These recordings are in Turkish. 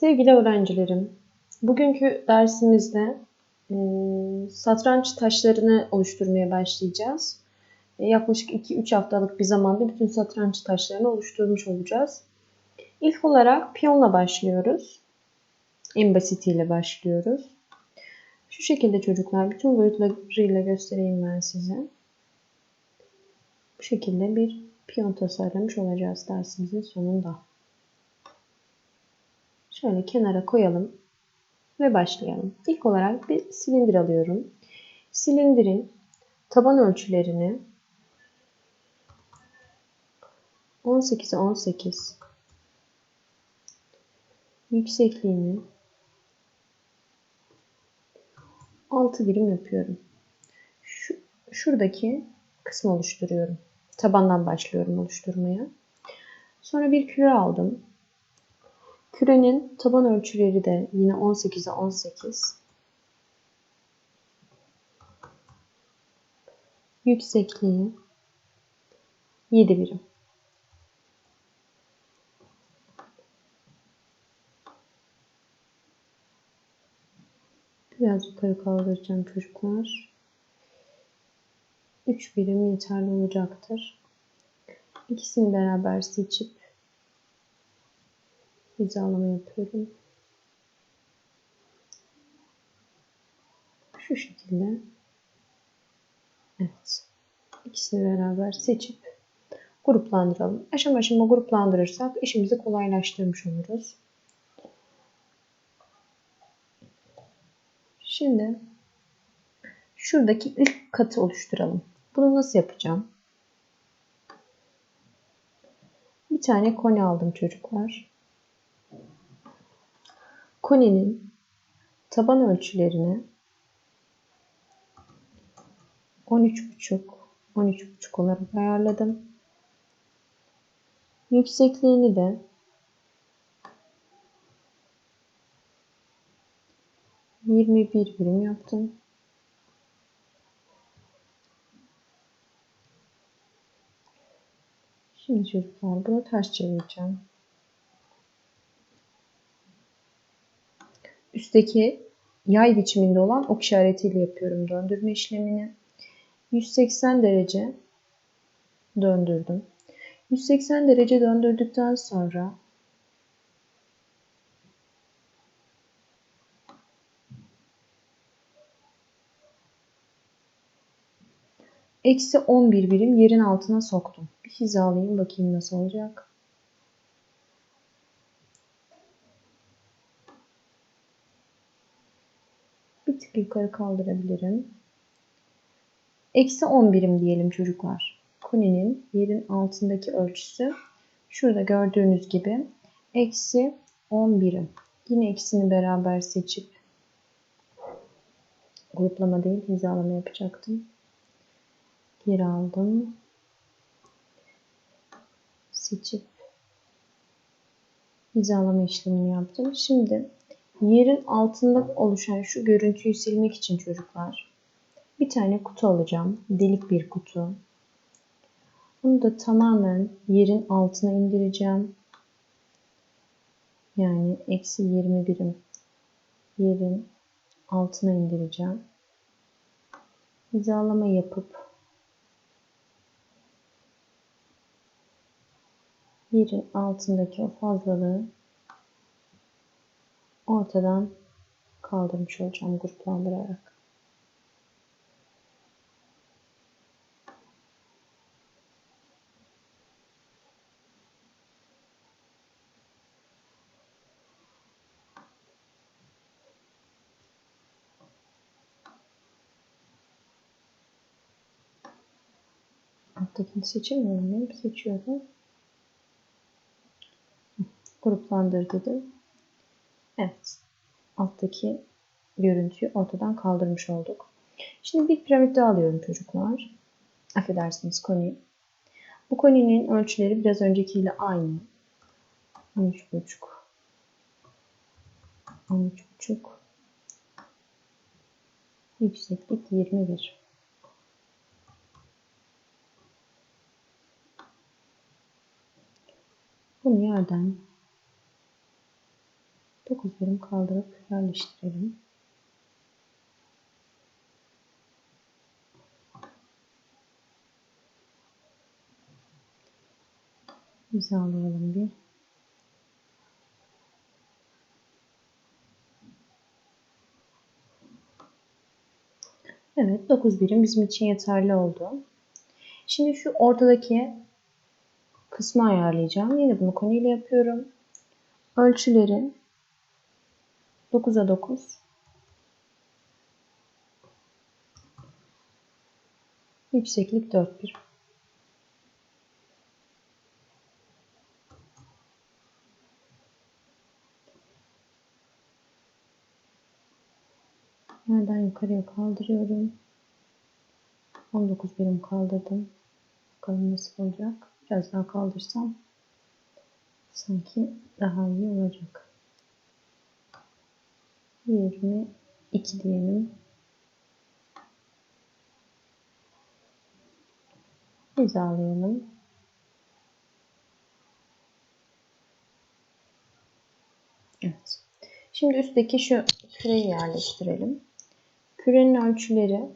Sevgili öğrencilerim, bugünkü dersimizde e, satranç taşlarını oluşturmaya başlayacağız. E, yaklaşık 2-3 haftalık bir zamanda bütün satranç taşlarını oluşturmuş olacağız. İlk olarak piyonla başlıyoruz. En basitiyle başlıyoruz. Şu şekilde çocuklar, bütün boyutlarıyla göstereyim ben size. Bu şekilde bir piyon tasarlamış olacağız dersimizin sonunda. Şöyle kenara koyalım ve başlayalım. İlk olarak bir silindir alıyorum. Silindirin taban ölçülerini 18'e 18 yüksekliğini 6 birim yapıyorum. Şu, şuradaki kısmı oluşturuyorum. Tabandan başlıyorum oluşturmaya. Sonra bir küre aldım. Kürenin taban ölçüleri de yine 18'e 18. Yüksekliği 7 birim. Biraz yukarı kaldıracağım çocuklar. 3 birim yeterli olacaktır. İkisini beraber seçip hizalama yapıyorum. Şu şekilde. Evet. İkisini beraber seçip gruplandıralım. Aşama aşama gruplandırırsak işimizi kolaylaştırmış oluruz. Şimdi şuradaki ilk katı oluşturalım. Bunu nasıl yapacağım? Bir tane koni aldım çocuklar. Koninin taban ölçülerini 13,5 13,5 olarak ayarladım. Yüksekliğini de yirmi bir birim yaptım. Şimdi çocuklar bunu ters çevireceğim. Üstteki yay biçiminde olan ok işaretiyle yapıyorum döndürme işlemini. 180 derece döndürdüm. 180 derece döndürdükten sonra eksi 11 birim yerin altına soktum. Bir hizalayayım bakayım nasıl olacak. Bir tık yukarı kaldırabilirim. Eksi 10 birim diyelim çocuklar. Koninin yerin altındaki ölçüsü şurada gördüğünüz gibi eksi 10 birim. Yine ikisini beraber seçip gruplama değil hizalama yapacaktım. Geri aldım. Seçip hizalama işlemini yaptım. Şimdi Yerin altında oluşan şu görüntüyü silmek için çocuklar bir tane kutu alacağım. Delik bir kutu. Bunu da tamamen yerin altına indireceğim. Yani eksi 20 birim yerin altına indireceğim. Hizalama yapıp yerin altındaki o fazlalığı ortadan kaldırmış olacağım gruplandırarak. Alttakini seçemiyor muyum? Seçiyorum. Gruplandır dedim. Evet. Alttaki görüntüyü ortadan kaldırmış olduk. Şimdi bir piramit daha alıyorum çocuklar. Affedersiniz koni. Bu koninin ölçüleri biraz öncekiyle aynı. 13,5 13,5 Yükseklik 21. Bunu yerden 9 birim kaldırıp yerleştirelim. hizalayalım bir. Evet 9 birim bizim için yeterli oldu. Şimdi şu ortadaki kısmı ayarlayacağım. Yine bunu koniyle yapıyorum. Ölçüleri 9'a 9 Yükseklik 4 birim. Nereden yukarıya kaldırıyorum. 19 birim kaldırdım. Bakalım nasıl olacak. Biraz daha kaldırsam sanki daha iyi olacak. 22 diyelim. Hizalayalım. Evet. Şimdi üstteki şu küreyi yerleştirelim. Kürenin ölçüleri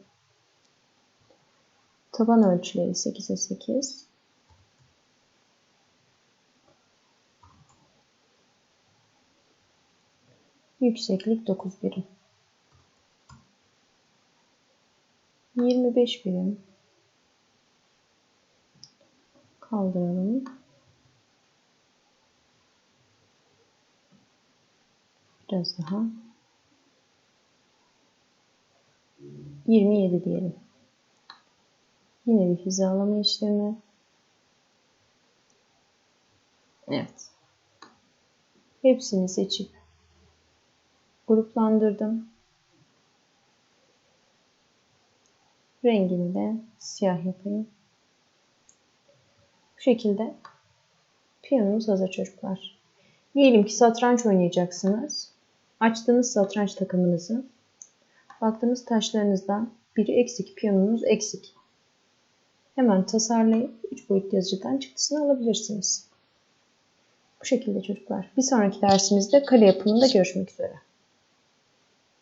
taban ölçüleri 8'e 8. Yükseklik 9 birim. 25 birim. Kaldıralım. Biraz daha. 27 diyelim. Yine bir hizalama işlemi. Evet. Hepsini seçip gruplandırdım. Rengini de siyah yapayım. Bu şekilde piyanomuz hazır çocuklar. Diyelim ki satranç oynayacaksınız. Açtığınız satranç takımınızı baktığınız taşlarınızdan biri eksik, piyanonuz eksik. Hemen tasarlayıp 3 boyutlu yazıcıdan çıktısını alabilirsiniz. Bu şekilde çocuklar. Bir sonraki dersimizde kale yapımında görüşmek üzere.